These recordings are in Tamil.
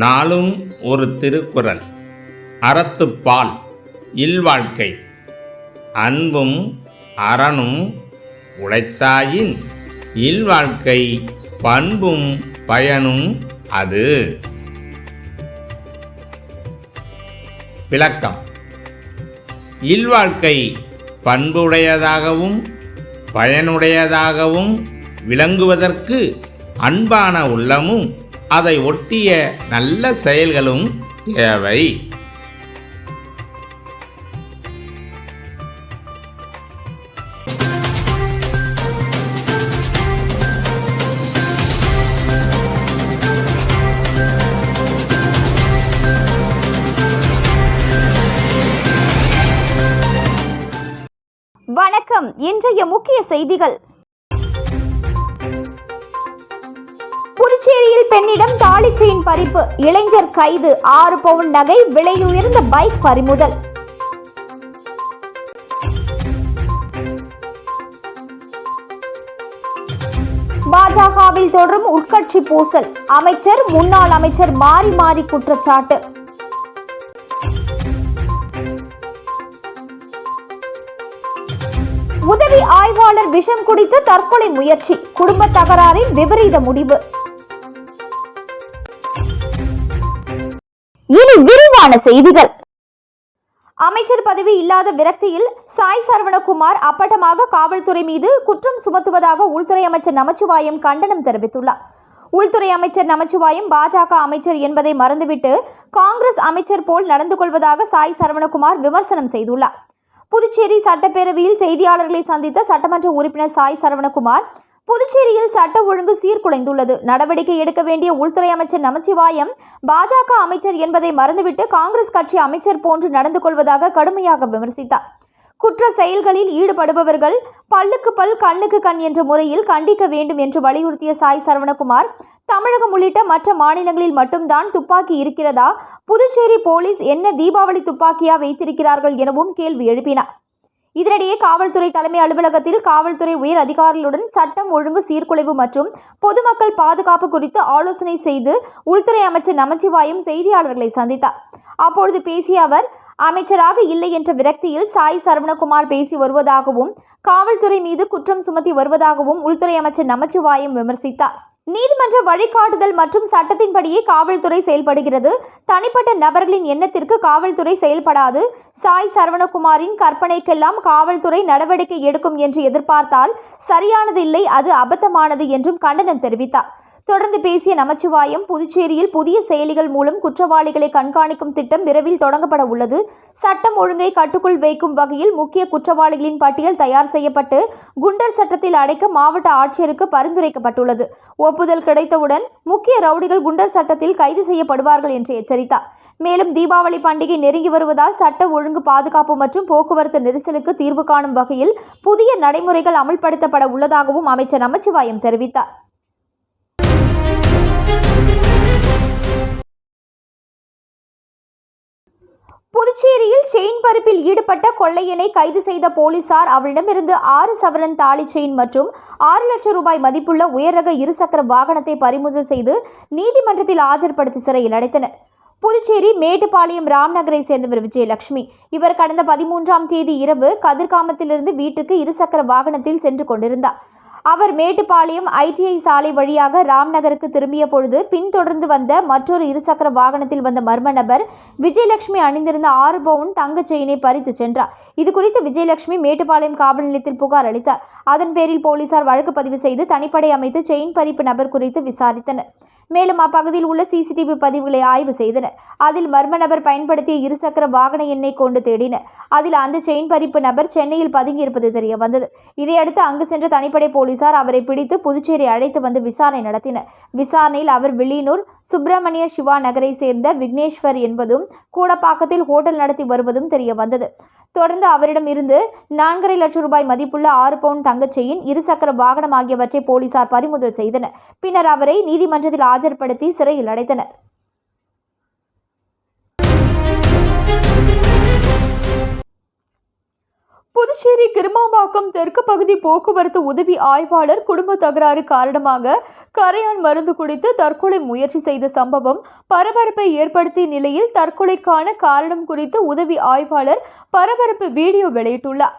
நாளும் ஒரு திருக்குறள். அறத்துப்பால் இல்வாழ்க்கை. அன்பும் அறனும் உழைத்தாயின் இல்வாழ்க்கை பண்பும் பயனும் அது. விளக்கம். இல்வாழ்க்கை பண்புடையதாகவும் பயனுடையதாகவும் விளங்குவதற்கு அன்பான உள்ளமும் அதை ஒட்டிய நல்ல செயல்களும் தேவை. வணக்கம். இன்றைய முக்கிய செய்திகள். புதுச்சேரியில் பெண்ணிடம் தாலி செயின் பறிப்பு. இளைஞர் கைது. ஆறு பவுன் நகை விலையுயர்ந்த பைக் பறிமுதல். பாஜகவில் தொடரும் உட்கட்சி பூசல். அமைச்சர் முன்னாள் அமைச்சர் மாறி மாறி குற்றச்சாட்டு. உதவி ஆய்வாளர் விஷம் குடித்து தற்கொலை முயற்சி. குடும்ப தகராறில் விபரீத முடிவு. இனி விரிவான செய்திகள். அமைச்சர் பதவி இல்லாத விரக்தியில் சாய் சரவணகுமார் அப்பட்டமாக காவல்துறை மீது குற்றம் சுமத்துவதாக உள்துறை அமைச்சர் நமச்சிவாயம் கண்டனம் தெரிவித்துள்ளார். உள்துறை அமைச்சர் நமச்சிவாயம் பாஜக அமைச்சர் என்பதை மறந்துவிட்டு காங்கிரஸ் அமைச்சர் போல் நடந்து கொள்வதாக சாய் சரவணகுமார் விமர்சனம் செய்துள்ளார். புதுச்சேரி சட்டப்பேரவையில் செய்தியாளர்களை சந்தித்த சட்டமன்ற உறுப்பினர் சாய் சரவணகுமார் புதுச்சேரியில் சட்ட ஒழுங்கு சீர்குலைந்துள்ளது. நடவடிக்கை எடுக்க வேண்டிய உள்துறை அமைச்சர் நமச்சிவாயம் பாஜக அமைச்சர் என்பதை மறந்துவிட்டு காங்கிரஸ் கட்சி அமைச்சர் போன்று நடந்து கொள்வதாக கடுமையாக விமர்சித்தார். குற்ற செயல்களில் ஈடுபடுபவர்கள் பல்லுக்கு பல் கண்ணுக்கு கண் என்ற முறையில் கண்டிக்க வேண்டும் என்று வலியுறுத்திய சாய் சரவணகுமார் தமிழகம் உள்ளிட்ட மற்ற மாநிலங்களில் மட்டும்தான் துப்பாக்கி இருக்கிறதா? புதுச்சேரி போலீஸ் என்ன தீபாவளி துப்பாக்கியா வைத்திருக்கிறார்கள் எனவும் கேள்வி எழுப்பினார். இதனிடையே காவல்துறை தலைமை அலுவலகத்தில் காவல்துறை உயர் அதிகாரிகளுடன் சட்டம் ஒழுங்கு சீர்குலைவு மற்றும் பொதுமக்கள் பாதுகாப்பு குறித்து ஆலோசனை செய்து உள்துறை அமைச்சர் நமச்சிவாயும் செய்தியாளர்களை சந்தித்தார். அப்பொழுது பேசிய அவர் அமைச்சராக இல்லை என்ற விரக்தியில் சாய் சரவணகுமார் பேசி வருவதாகவும் காவல்துறை மீது குற்றம் சுமத்தி வருவதாகவும் உள்துறை அமைச்சர் நமச்சிவாயம் விமர்சித்தார். நீதிமன்ற வழிகாட்டுதல் மற்றும் சட்டத்தின்படியே காவல்துறை செயல்படுகிறது. தனிப்பட்ட நபர்களின் எண்ணத்திற்கு காவல்துறை செயல்படாது. சாய் சரவணகுமாரின் கற்பனைக்கெல்லாம் காவல்துறை நடவடிக்கை எடுக்கும் என்று எதிர்பார்த்தால் சரியானது இல்லை அது அபத்தமானது என்றும் கண்டனம் தெரிவித்தார். தொடர்ந்து பேசிய நமச்சிவாயம் புதுச்சேரியில் புதிய செயலிகள் மூலம் குற்றவாளிகளை கண்காணிக்கும் திட்டம் விரைவில் தொடங்கப்பட உள்ளது. சட்டம் ஒழுங்கை கட்டுக்குள் வைக்கும் வகையில் முக்கிய குற்றவாளிகளின் பட்டியல் தயார் செய்யப்பட்டு குண்டர் சட்டத்தில் அடைக்க மாவட்ட ஆட்சியருக்கு பரிந்துரைக்கப்பட்டுள்ளது. ஒப்புதல் கிடைத்தவுடன் முக்கிய ரவுடிகள் குண்டர் சட்டத்தில் கைது செய்யப்படுவார்கள் என்று எச்சரித்தார் மேலும் தீபாவளி பண்டிகை நெருங்கி வருவதால் சட்ட ஒழுங்கு பாதுகாப்பு மற்றும் போக்குவரத்து நெரிசலுக்கு தீர்வு காணும் வகையில் புதிய நடைமுறைகள் அமல்படுத்தப்பட உள்ளதாகவும் அமைச்சர் நமச்சிவாயம் தெரிவித்தார். புதுச்சேரியில் செயின் பறிப்பில் ஈடுபட்ட கொள்ளையனை கைது செய்த போலீசார் அவரிடமிருந்து ஆறு சவரன் தாலி செயின் மற்றும் ஆறு லட்சம் ரூபாய் மதிப்புள்ள உயர்ரக இருசக்கர வாகனத்தை பறிமுதல் செய்து நீதிமன்றத்தில் ஆஜர்படுத்தி சிறையில் அடைத்தனர். புதுச்சேரி மேட்டுப்பாளையம் ராம்நகரை சேர்ந்தவர் விஜயலட்சுமி. இவர் கடந்த பதிமூன்றாம் தேதி இரவு கதிர்காமத்திலிருந்து வீட்டுக்கு இருசக்கர வாகனத்தில் சென்று கொண்டிருந்தார். அவர் மேட்டுப்பாளையம் ஐடிஐ சாலை வழியாக ராம்நகருக்கு திரும்பிய பொழுது பின்தொடர்ந்து வந்த மற்றொரு இருசக்கர வாகனத்தில் வந்த மர்ம நபர் விஜயலட்சுமி அணிந்திருந்த ஆறு பவுன் தங்க செயினை பறித்து சென்றார். இது குறித்து விஜயலட்சுமி மேட்டுப்பாளையம் காவல் நிலையத்தில் புகார் அளித்தார். அதன் பேரில் போலீசார் வழக்கு பதிவு செய்து தனிப்படை அமைத்து செயின் பறிப்பு நபர் குறித்து விசாரித்தனர். மேலும் அப்பகுதியில் உள்ள சிசிடிவி பதிவுகளை ஆய்வு செய்தனர். அதில் மர்ம நபர் பயன்படுத்திய இருசக்கர வாகன எண்ணை கொண்டு தேடினர். அதில் அந்த செயின் பறிப்பு நபர் சென்னையில் பதுங்கியிருப்பது தெரிய வந்தது. இதையடுத்து அங்கு சென்ற தனிப்படை போலீசார் அவரை பிடித்து புதுச்சேரி அழைத்து வந்து விசாரணை நடத்தினர். விசாரணையில் அவர் வில்லியனூர் சுப்பிரமணிய சிவா நகரை சேர்ந்த விக்னேஸ்வர் என்பதும் கூடப்பாக்கத்தில் ஹோட்டல் நடத்தி வருவதும் தெரிய வந்தது. தொடர்ந்து அவரிடம் இருந்து நான்கரை லட்சம் ரூபாய் மதிப்புள்ள ஆறு பவுன் தங்கச்செயின் இருசக்கர வாகனம் ஆகியவற்றை போலீசார் பறிமுதல் செய்தனர். பின்னர் அவரை நீதிமன்றத்தில் ஆஜர்படுத்தி சிறையில் அடைத்தனர். புதுச்சேரி கிருமாம்பாக்கம் தெற்கு பகுதி போக்குவரத்து உதவி ஆய்வாளர் குடும்ப தகராறு காரணமாக கரையான் மருந்து குடித்து தற்கொலை முயற்சி செய்த சம்பவம் பரபரப்பை ஏற்படுத்திய நிலையில் தற்கொலைக்கான காரணம் குறித்து உதவி ஆய்வாளர் பரபரப்பு வீடியோ வெளியிட்டுள்ளார்.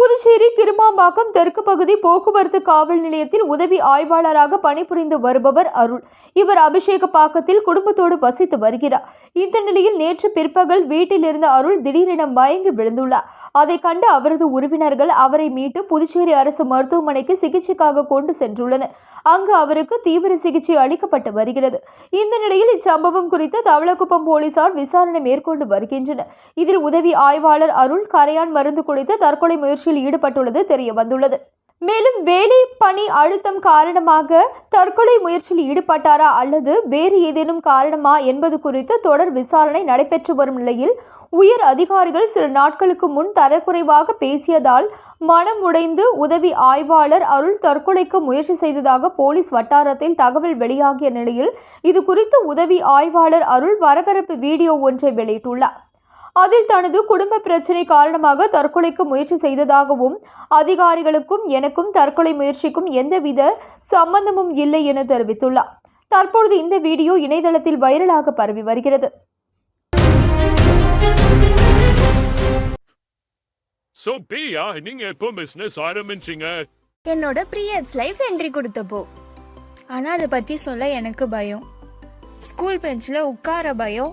புதுச்சேரி கிருமாம்பாக்கம் தெற்கு பகுதி போக்குவரத்து காவல் நிலையத்தில் உதவி ஆய்வாளராக பணிபுரிந்து வருபவர் அருள். இவர் அபிஷேகப்பாக்கத்தில் குடும்பத்தோடு வசித்து வருகிறார். இந்த நிலையில் நேற்று பிற்பகல் வீட்டில் இருந்த அருள் திடீரென மயங்கி விழுந்துள்ளார். அதை கண்டு அவரது உறவினர்கள் அவரை மீட்டு புதுச்சேரி அரசு மருத்துவமனைக்கு சிகிச்சைக்காக கொண்டு சென்றுள்ளனர். அங்கு அவருக்கு தீவிர சிகிச்சை அளிக்கப்பட்டு வருகிறது. இந்த நிலையில் இச்சம்பவம் குறித்து தவளக்குப்பம் போலீசார் விசாரணை மேற்கொண்டு வருகின்றனர். இதில் உதவி ஆய்வாளர் அருள் கரையான் மருந்து குடித்து தற்கொலை முயற்சி முயற்சியில் ஈடுபட்டுள்ளது தெரிய வந்துள்ளது. மேலும் வேலை பணி அழுத்தம் காரணமாக தற்கொலை முயற்சியில் ஈடுபட்டாரா அல்லது வேறு ஏதேனும் காரணமா என்பது குறித்து தொடர் விசாரணை நடைபெற்று வரும் நிலையில் உயர் அதிகாரிகள் சில நாட்களுக்கு முன் தரக்குறைவாக பேசியதால் மனம் உடைந்து உதவி ஆய்வாளர் அருள் தற்கொலைக்கு முயற்சி செய்ததாக போலீஸ் வட்டாரத்தில் தகவல் வெளியாகிய நிலையில் இது குறித்து உதவி ஆய்வாளர் அருள் பரபரப்பு வீடியோ ஒன்றை வெளியிட்டுள்ளார். அதில் தனது குடும்ப பிரச்சனை காரணமாக தற்கொலைக்கு முயற்சி செய்ததாகவும் அதிகாரிகளுக்கும் எனக்கும் தற்கொலை முயற்சிக்கும் எந்தவித சம்பந்தமும் இல்லை என தெரிவித்துள்ளார். தற்பொழுது இந்த வீடியோ இணையதளத்தில் வைரலாக பரவி வருகிறது. சோ பிரியா நீங்க எப்போ பிசினஸ் ஆரம்பிச்சீங்க? என்னோட ப்ரீயட்ஸ் லைஃப் என்ட்ரி கொடுத்தப்போ. ஆனால் அதை பற்றி சொல்ல எனக்கு பயம். ஸ்கூல் பெஞ்சில் உட்கார பயம்.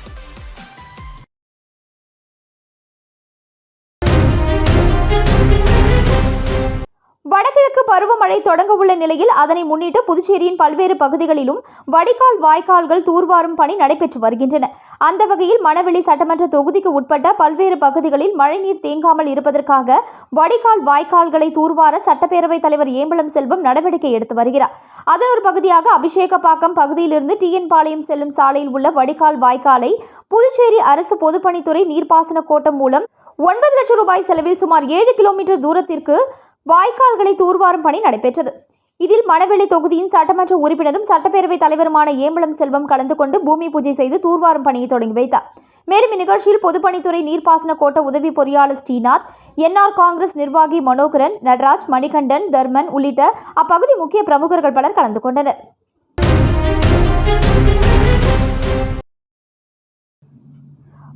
பருவமழை தொடங்க உள்ள நிலையில் அதனை முன்னிட்டு புதுச்சேரியின் பல்வேறு பகுதிகளிலும் வடிகால் வாய்க்கால்கள் தூர்வாரும் பணி நடைபெற்று வருகின்றன. அந்த வகையில் மணவெளி சட்டமன்ற தொகுதிக்கு உட்பட்ட பல்வேறு பகுதிகளில் மழைநீர் தேங்காமல் இருப்பதற்காக வடிகால் வாய்க்கால்களை தூர்வார சட்டப்பேரவைத் தலைவர் ஏம்பலம் செல்வம் நடவடிக்கை எடுத்து வருகிறார். அதன் ஒரு பகுதியாக அபிஷேகப்பாக்கம் பகுதியிலிருந்து டிஎன் பாளையம் செல்லும் சாலையில் உள்ள வடிகால் வாய்க்காலை புதுச்சேரி அரசு பொதுப்பணித்துறை நீர்ப்பாசன கோட்டம் மூலம் ஒன்பது லட்சம் ரூபாய் செலவில் சுமார் ஏழு கிலோமீட்டர் தூரத்திற்கு வாய்க்கால்களை தூர்வாரும் பணி நடைபெற்றது. இதில் மணவெளி தொகுதியின் சட்டமன்ற உறுப்பினரும் சட்டப்பேரவைத் தலைவருமான ஏம்பலம் செல்வம் கலந்து கொண்டு பூமி பூஜை செய்து தூர்வாரும் பணியை தொடங்கி வைத்தார். மேலும் இந்நிகழ்ச்சியில் பொதுப்பணித்துறை நீர்ப்பாசன கோட்ட உதவி பொறியாளர் ஸ்ரீநாத் என்ஆர் காங்கிரஸ் நிர்வாகி மனோகரன் நடராஜ் மணிகண்டன் தர்மன் உள்ளிட்ட அப்பகுதி முக்கிய பிரமுகர்கள் பலர் கலந்து கொண்டனர்.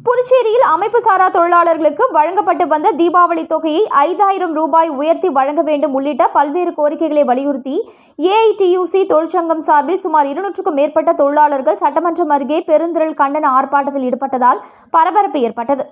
புதுச்சேரியில் அமைப்பு சாரா தொழிலாளர்களுக்கு வழங்கப்பட்டு வந்த தீபாவளி தொகையை ஐந்தாயிரம் ரூபாய் உயர்த்தி வழங்க வேண்டும் உள்ளிட்ட பல்வேறு கோரிக்கைகளை வலியுறுத்தி ஏஐடியூசி தொழிற்சங்கம் சார்பில் சுமார் இருநூற்றுக்கும் மேற்பட்ட தொழிலாளர்கள் சட்டமன்றம் அருகே பெருந்திரள் கண்டன ஆர்ப்பாட்டத்தில் ஈடுபட்டதால் பரபரப்பு ஏற்பட்டது.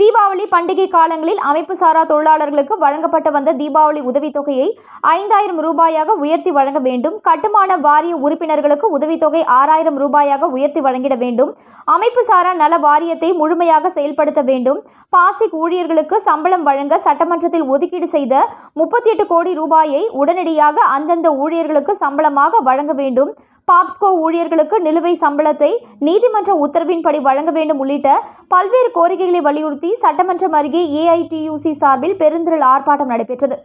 தீபாவளி பண்டிகை காலங்களில் அமைப்பு சாரா தொழிலாளர்களுக்கு வழங்கப்பட்டு வந்த தீபாவளி உதவித்தொகையை ஐந்தாயிரம் ரூபாயாக உயர்த்தி வழங்க வேண்டும். கட்டுமான வாரிய உறுப்பினர்களுக்கு உதவித்தொகை ஆறாயிரம் ரூபாயாக உயர்த்தி வழங்கிட வேண்டும். அமைப்பு சாரா நல வாரியத்தை முழுமையாக செயல்படுத்த வேண்டும். பாசிக் ஊழியர்களுக்கு சம்பளம் வழங்க சட்டமன்றத்தில் ஒதுக்கீடு செய்த முப்பத்தி எட்டு கோடி ரூபாயை உடனடியாக அந்தந்த ஊழியர்களுக்கு சம்பளமாக வழங்க வேண்டும். பாப்ஸ்கோ ஊழியர்களுக்கு நிலுவை சம்பளத்தை நீதிமன்ற உத்தரவின்படி வழங்க வேண்டும் உள்ளிட்ட பல்வேறு கோரிக்கைகளை வலியுறுத்தி சட்டமன்றம் அருகே ஏஐடியூசி சார்பில் பெருந்திரள் ஆர்ப்பாட்டம் நடைபெற்றது.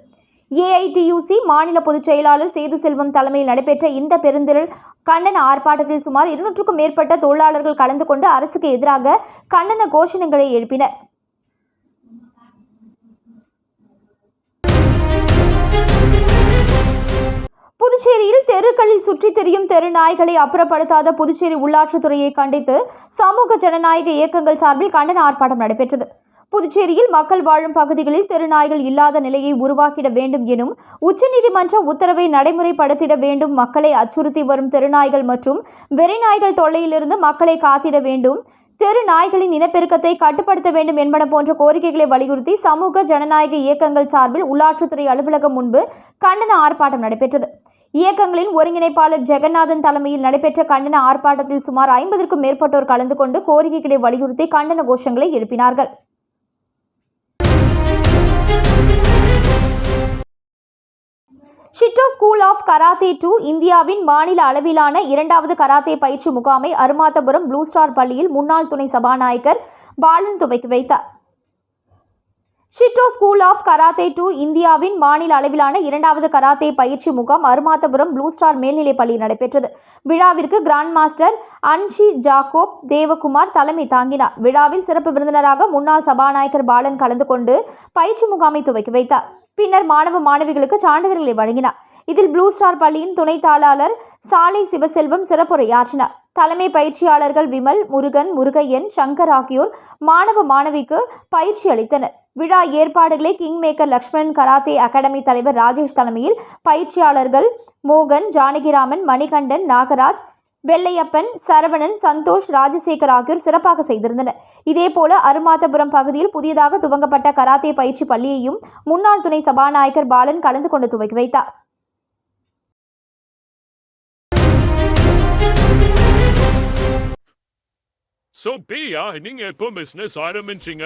ஏஐடியூசி மாநில பொதுச் செயலாளர் சேது செல்வம் தலைமையில் நடைபெற்ற இந்த பெருந்திரள் கண்டன ஆர்ப்பாட்டத்தில் சுமார் இருநூற்றுக்கும் மேற்பட்ட தொழிலாளர்கள் கலந்து கொண்டு அரசுக்கு எதிராக கண்டன கோஷணங்களை எழுப்பினர். தெருக்களில் சுற்றித் திரியும் தெரு நாய்களை அப்புறப்படுத்தாத புதுச்சேரி உள்ளாட்சித்துறையை கண்டித்து சமூக ஜனநாயக இயக்கங்கள் சார்பில் கண்டன ஆர்ப்பாட்டம் நடைபெற்றது. புதுச்சேரியில் மக்கள் வாழும் பகுதிகளில் தெருநாய்கள் இல்லாத நிலையை உருவாக்கிட வேண்டும் எனும் உச்சநீதிமன்ற உத்தரவை நடைமுறைப்படுத்திட வேண்டும் மக்களை அச்சுறுத்தி வரும் தெருநாய்கள் மற்றும் வெறிநாய்கள் தொல்லையிலிருந்து மக்களை காத்திட வேண்டும் தெரு நாய்களின் இனப்பெருக்கத்தை கட்டுப்படுத்த வேண்டும் என்பன போன்ற கோரிக்கைகளை வலியுறுத்தி சமூக ஜனநாயக இயக்கங்கள் சார்பில் உள்ளாட்சித்துறை அலுவலகம் முன்பு கண்டன ஆர்ப்பாட்டம் நடைபெற்றது. இயக்கங்களின் ஒருங்கிணைப்பாளர் ஜெகநாதன் தலைமையில் நடைபெற்ற கண்டன ஆர்ப்பாட்டத்தில் சுமார் ஐம்பதற்கும் மேற்பட்டோர் கலந்து கொண்டு கோரிக்கைகளை வலியுறுத்தி கண்டன கோஷங்களை எழுப்பினார்கள். Shito school of karate do இந்தியாவின் மாநில அளவிலான இரண்டாவது கராத்தே பயிற்சி முகாமை அருமாத்தபுரம் ப்ளூ ஸ்டார் பள்ளியில் முன்னாள் துணை சபாநாயகர் பாலன் துவக்கி வைத்தார். Shito school of karate do இந்தியாவின் மாநில அளவிலான இரண்டாவது கராத்தே பயிற்சி முகாம் அருமாத்தபுரம் ப்ளூ ஸ்டார் மேல்நிலைப் பள்ளியில் நடைபெற்றது. விழாவிற்கு grand master Hanshi Jacob Devakumar தலைமை தாங்கினார். விழாவில் சிறப்பு விருந்தினராக முன்னாள் சபாநாயகர் பாலன் கலந்து கொண்டு பயிற்சி முகாமை துவக்கி வைத்தார். பின்னர் மாணவ மாணவிகளுக்கு சான்றிதழ்களை வழங்கினார். இதில் ப்ளூ ஸ்டார் பள்ளியின் துணை தாளாளர் சாலை சிவசெல்வம் சிறப்புரையாற்றினார். தலைமை பயிற்சியாளர்கள் விமல் முருகன் முருகையன் சங்கர் ஆகியோர் மாணவ மாணவிக்கு பயிற்சி அளித்தனர். விழா ஏற்பாடுகளை king maker Lakshmanan karate academy தலைவர் ராஜேஷ் தலைமையில் பயிற்சியாளர்கள் மோகன் ஜானகிராமன் மணிகண்டன் நாகராஜ் வெள்ளையப்பன் சரவணன் சந்தோஷ் ராஜசேகர் ஆகியோர் சிறப்பாக செய்திருந்தனர். இதேபோல அருமாத்தபுரம் பகுதியில் புதியதாக துவங்கப்பட்ட கராத்தே பயிற்சி பள்ளியையும் முன்னாள் துணை சபாநாயகர் பாலன் கலந்து கொண்டு துவக்கி வைத்தார். சோ பிரியா நீங்க எப்போ பிசினஸ் ஆரம்பிச்சீங்க?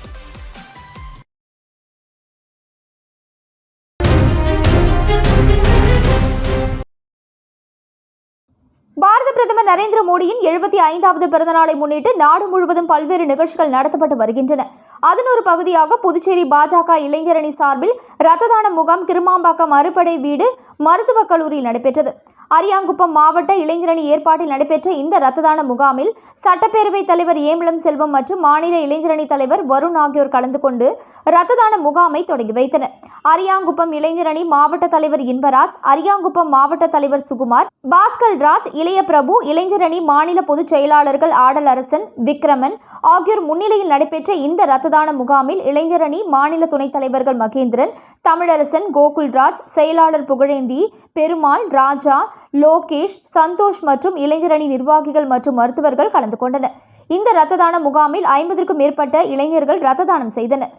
பிரதமர் நரேந்திர மோடியின் எழுபத்தி ஐந்தாவது பிறந்தநாளை முன்னிட்டு நாடு முழுவதும் பல்வேறு நிகழ்ச்சிகள் நடத்தப்பட்டு வருகின்றன. அதன் ஒரு பகுதியாக புதுச்சேரி பாஜக இளைஞரணி சார்பில் ரத்த தான முகாம் கிருமாம்பாக்கம் அறுபடை வீடு மருத்துவக் கல்லூரியில் நடைபெற்றது. அரியாங்குப்பம் மாவட்ட இளைஞரணி ஏற்பாட்டில் நடைபெற்ற இந்த ரத்த தான முகாமில் சட்டப்பேரவைத் தலைவர் ஏம்பலம் செல்வம் மற்றும் மாநில இளைஞரணி தலைவர் வருண் ஆகியோர் கலந்து கொண்டு ரத்த தான முகாமை தொடங்கி வைத்தனர். அரியாங்குப்பம் இளைஞரணி மாவட்ட தலைவர் இன்பராஜ் அரியாங்குப்பம் மாவட்ட தலைவர் சுகுமார் பாஸ்கல் ராஜ் இளைய பிரபு இளைஞரணி மாநில பொதுச் செயலாளர்கள் ஆடல் அரசன் விக்ரமன் ஆகியோர் முன்னிலையில் நடைபெற்ற இந்த ரத்த தான முகாமில் இளைஞரணி மாநில துணைத் தலைவர்கள் மகேந்திரன் தமிழரசன் கோகுல்ராஜ் செயலாளர் புகழேந்தி பெருமாள் ராஜா லோகேஷ் சந்தோஷ் மற்றும் இளைஞரணி நிர்வாகிகள் மற்றும் மருத்துவர்கள் கலந்து கொண்டனர். இந்த இரத்த தான முகாமில் ஐம்பதற்கும் மேற்பட்ட இளைஞர்கள் இரத்த தானம் செய்தனர்.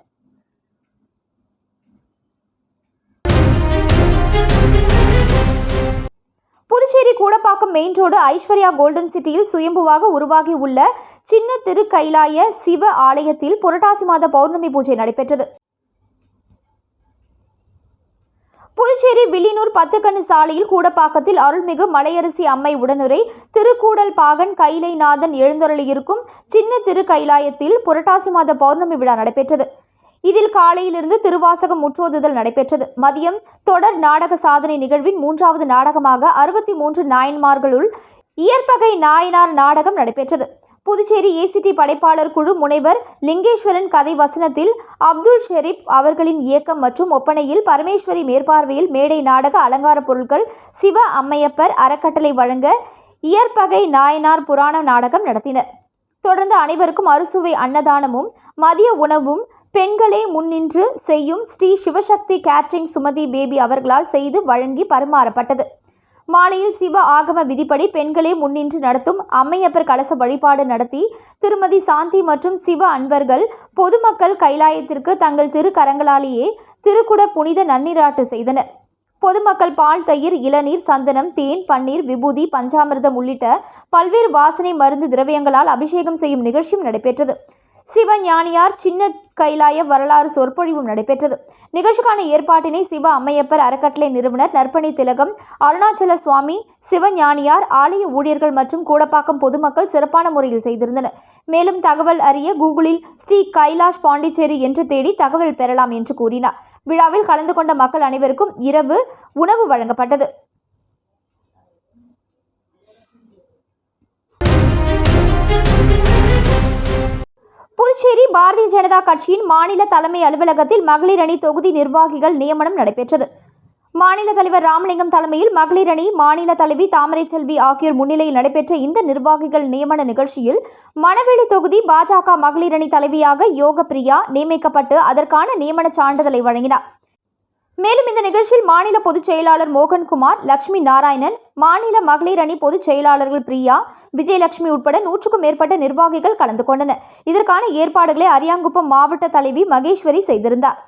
Puducherry Koodappakkam main road Aishwarya golden சிட்டியில் சுயம்புவாக உருவாகி உள்ள சின்ன திருக்கைலாய சிவ ஆலயத்தில் புரட்டாசி மாத பௌர்ணமி பூஜை நடைபெற்றது. புதுச்சேரி வில்லியனூர் பத்துக்கண்ணு சாலையில் கூடப்பாக்கத்தில் அருள்மிகு மலையரசி அம்மை உடனுரை திருக்கூடல் பாகன் கைலைநாதன் எழுந்தருளியிருக்கும் சின்ன திரு கைலாயத்தில் புரட்டாசி மாத பௌர்ணமி விழா நடைபெற்றது. இதில் காலையிலிருந்து திருவாசகம் முற்றோதுதல் நடைபெற்றது. மதியம் தொடர் நாடக சாதனை நிகழ்வின் மூன்றாவது நாடகமாக அறுபத்தி மூன்று நாயன்மார்களுள் இயற்பகை நாயனார் நாடகம் நடைபெற்றது. புதுச்சேரி ஏசிடி படைப்பாளர் குழு முனைவர் லிங்கேஸ்வரன் கதை வசனத்தில் அப்துல் ஷெரீப் அவர்களின் இயக்கம் மற்றும் ஒப்பனையில் பரமேஸ்வரி மேற்பார்வையில் மேடை நாடக அலங்கார பொருட்கள் சிவ அம்மையப்பர் அறக்கட்டளை வழங்க இயற்பகை நாயனார் புராண நாடகம் நடத்தினர். தொடர்ந்து அனைவருக்கும் அறுசுவை அன்னதானமும் மதிய உணவும் பெண்களே முன்னின்று செய்யும் ஸ்ரீ சிவசக்தி கேட்ரிங் சுமதி பேபி அவர்களால் செய்து வழங்கி பரிமாறப்பட்டது. மாலையில் சிவ ஆகம விதிப்படி பெண்களே முன்னின்று நடத்தும் அம்மையப்பர் கலச வழிபாடு நடத்தி திருமதி சாந்தி மற்றும் சிவ அன்பர்கள் பொதுமக்கள் கைலாயத்திற்கு தங்கள் திருக்கரங்களாலேயே திருக்குட புனித நன்னீராட்டு செய்தனர். பொதுமக்கள் பால் தயிர் இளநீர் சந்தனம் தேன் பன்னீர் விபூதி பஞ்சாமிர்தம் உள்ளிட்ட பல்வேறு வாசனை மருந்து திரவியங்களால் அபிஷேகம் செய்யும் நிகழ்ச்சியும் நடைபெற்றது. சிவஞானியார் சின்ன கைலாய வரலாறு சொற்பொழிவும் நடைபெற்றது. நிகழ்ச்சிக்கான ஏற்பாட்டினை சிவ அம்மையப்பர் அறக்கட்டளை நிறுவனர் நற்பணி திலகம் அருணாச்சல சுவாமி சிவஞானியார் ஆலய ஊழியர்கள் மற்றும் கூடப்பாக்கம் பொதுமக்கள் சிறப்பான முறையில் செய்திருந்தனர். மேலும் தகவல் அறிய கூகுளில் ஸ்ரீ கைலாஷ் பாண்டிச்சேரி என்று தேடி தகவல் பெறலாம் என்று கூறினார். விழாவில் கலந்து கொண்ட மக்கள் அனைவருக்கும் இரவு உணவு வழங்கப்பட்டது. புதுச்சேரி பாரதிய ஜனதா கட்சியின் மாநில தலைமை அலுவலகத்தில் மகளிர் அணி தொகுதி நிர்வாகிகள் நியமனம் நடைபெற்றது. மாநில தலைவர் ராமலிங்கம் தலைமையில் மகளிர் அணி மாநில தலைவி தாமரை செல்வி ஆகியோர் முன்னிலையில் நடைபெற்ற இந்த நிர்வாகிகள் நியமன நிகழ்ச்சியில் மணவெளி தொகுதி பாஜக மகளிர் அணி தலைவியாக யோக பிரியா நியமிக்கப்பட்டு அதற்கான நியமன சான்றிதழை வழங்கினார். மேலும் இந்த நிகழ்ச்சியில் மாநில பொதுச் செயலாளர் மோகன்குமார் லட்சுமி நாராயணன் மாநில மகளிர் அணி பொதுச் செயலாளர்கள் பிரியா விஜயலட்சுமி உட்பட நூற்றுக்கும் மேற்பட்ட நிர்வாகிகள் கலந்து கொண்டனர். இதற்கான ஏற்பாடுகளை அரியாங்குப்பம் மாவட்ட தலைவி மகேஸ்வரி செய்திருந்தார்.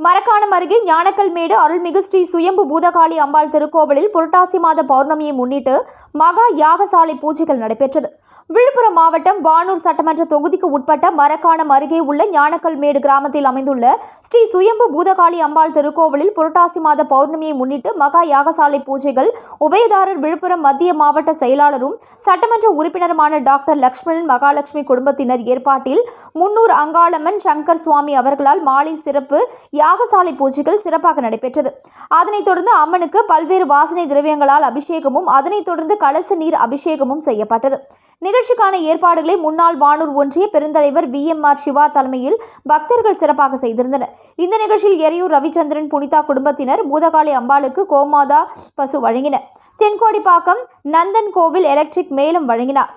மரக்காணம் அருகே ஞானக்கல்மேடு அருள்மிகு ஸ்ரீ சுயம்பு பூதகாளி அம்பாள் திருக்கோவிலில் புரட்டாசி மாத பௌர்ணமியை முன்னிட்டு மகா யாகசாலை பூஜைகள் நடைபெற்றது. விழுப்புரம் மாவட்டம் வானூர் சட்டமன்ற தொகுதிக்கு உட்பட்ட மரக்காணம் அருகே உள்ள ஞானக்கல்மேடு கிராமத்தில் அமைந்துள்ள ஸ்ரீ சுயம்பு பூதகாளி அம்பாள் திருக்கோவிலில் புரட்டாசி மாத பௌர்ணமியை முன்னிட்டு மகா யாகசாலை பூஜைகள் உபயதாரர் விழுப்புரம் மத்திய மாவட்ட செயலாளரும் சட்டமன்ற உறுப்பினருமான டாக்டர் லக்ஷ்மணன் மகாலட்சுமி குடும்பத்தினர் ஏற்பாட்டில் முன்னூர் அங்காளம்மன் சங்கர் சுவாமி அவர்களால் மாலை சிறப்பு யாகசாலை பூஜைகள் சிறப்பாக நடைபெற்றது. அதனைத் தொடர்ந்து அம்மனுக்கு பல்வேறு வாசனை திரவியங்களால் அபிஷேகமும் அதனைத் தொடர்ந்து கலச நீர் அபிஷேகமும் செய்யப்பட்டது. நிகழ்ச்சிக்கான ஏற்பாடுகளை முன்னாள் வானூர் ஒன்றிய பெருந்தலைவர் வி எம் ஆர் சிவா தலைமையில் பக்தர்கள் சிறப்பாக செய்திருந்தனர். இந்த நிகழ்ச்சியில் எரியூர் ரவிச்சந்திரன் புனிதா குடும்பத்தினர் பூதகாளி அம்பாளுக்கு கோமாதா பசு வழங்கினர் தென்கோடிப்பாக்கம் நந்தன் கோவில் எலக்ட்ரிக் மேலும் வழங்கினார்.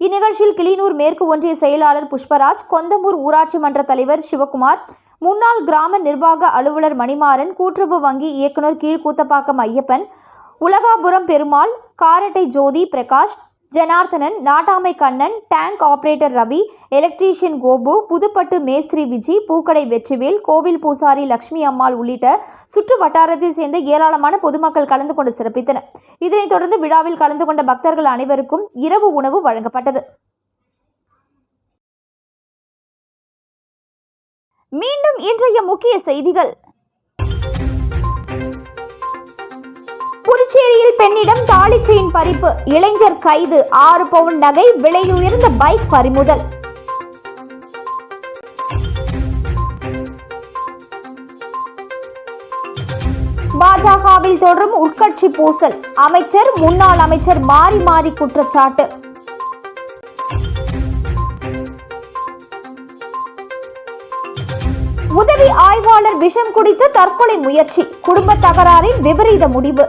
இந்நிகழ்ச்சியில் கிளிநூர் மேற்கு ஒன்றிய செயலாளர் புஷ்பராஜ் கொந்தம்பூர் ஊராட்சி மன்ற தலைவர் சிவகுமார் முன்னாள் கிராம நிர்வாக அலுவலர் மணிமாறன் கூட்டுறவு வங்கி இயக்குனர் கீழ்கூத்தப்பாக்கம் ஐயப்பன் உலகாபுரம் பெருமாள் காரட்டை ஜோதி பிரகாஷ் ஜனார்த்தனன் நாட்டாமை Kannan tank operator Ravi electrician Gopu Puduppattu மேஸ்திரி விஜி பூக்கடை வெற்றிவேல் கோவில் பூசாரி லட்சுமி அம்மாள் உள்ளிட்ட சுற்று வட்டாரத்தை சேர்ந்த ஏராளமான பொதுமக்கள் கலந்து கொண்டு சிறப்பித்தனர். இதனைத் தொடர்ந்து விழாவில் கலந்து கொண்ட பக்தர்கள் அனைவருக்கும் இரவு உணவு வழங்கப்பட்டது. மீண்டும் இன்றைய முக்கிய செய்திகள். புதுச்சேரியில் பெண்ணிடம் தாலி செயின் பறிப்பு. இளைஞர் கைது. ஆறு பவுன் நகை விலையுயர்ந்த பைக் பறிமுதல். பாஜகவில் தொடரும் உட்கட்சி பூசல். அமைச்சர் முன்னாள் அமைச்சர் மாறி மாறி குற்றச்சாட்டு. உதவி ஆய்வாளர் விஷம் குடித்து தற்கொலை முயற்சி. குடும்ப தகராறில் விபரீத முடிவு.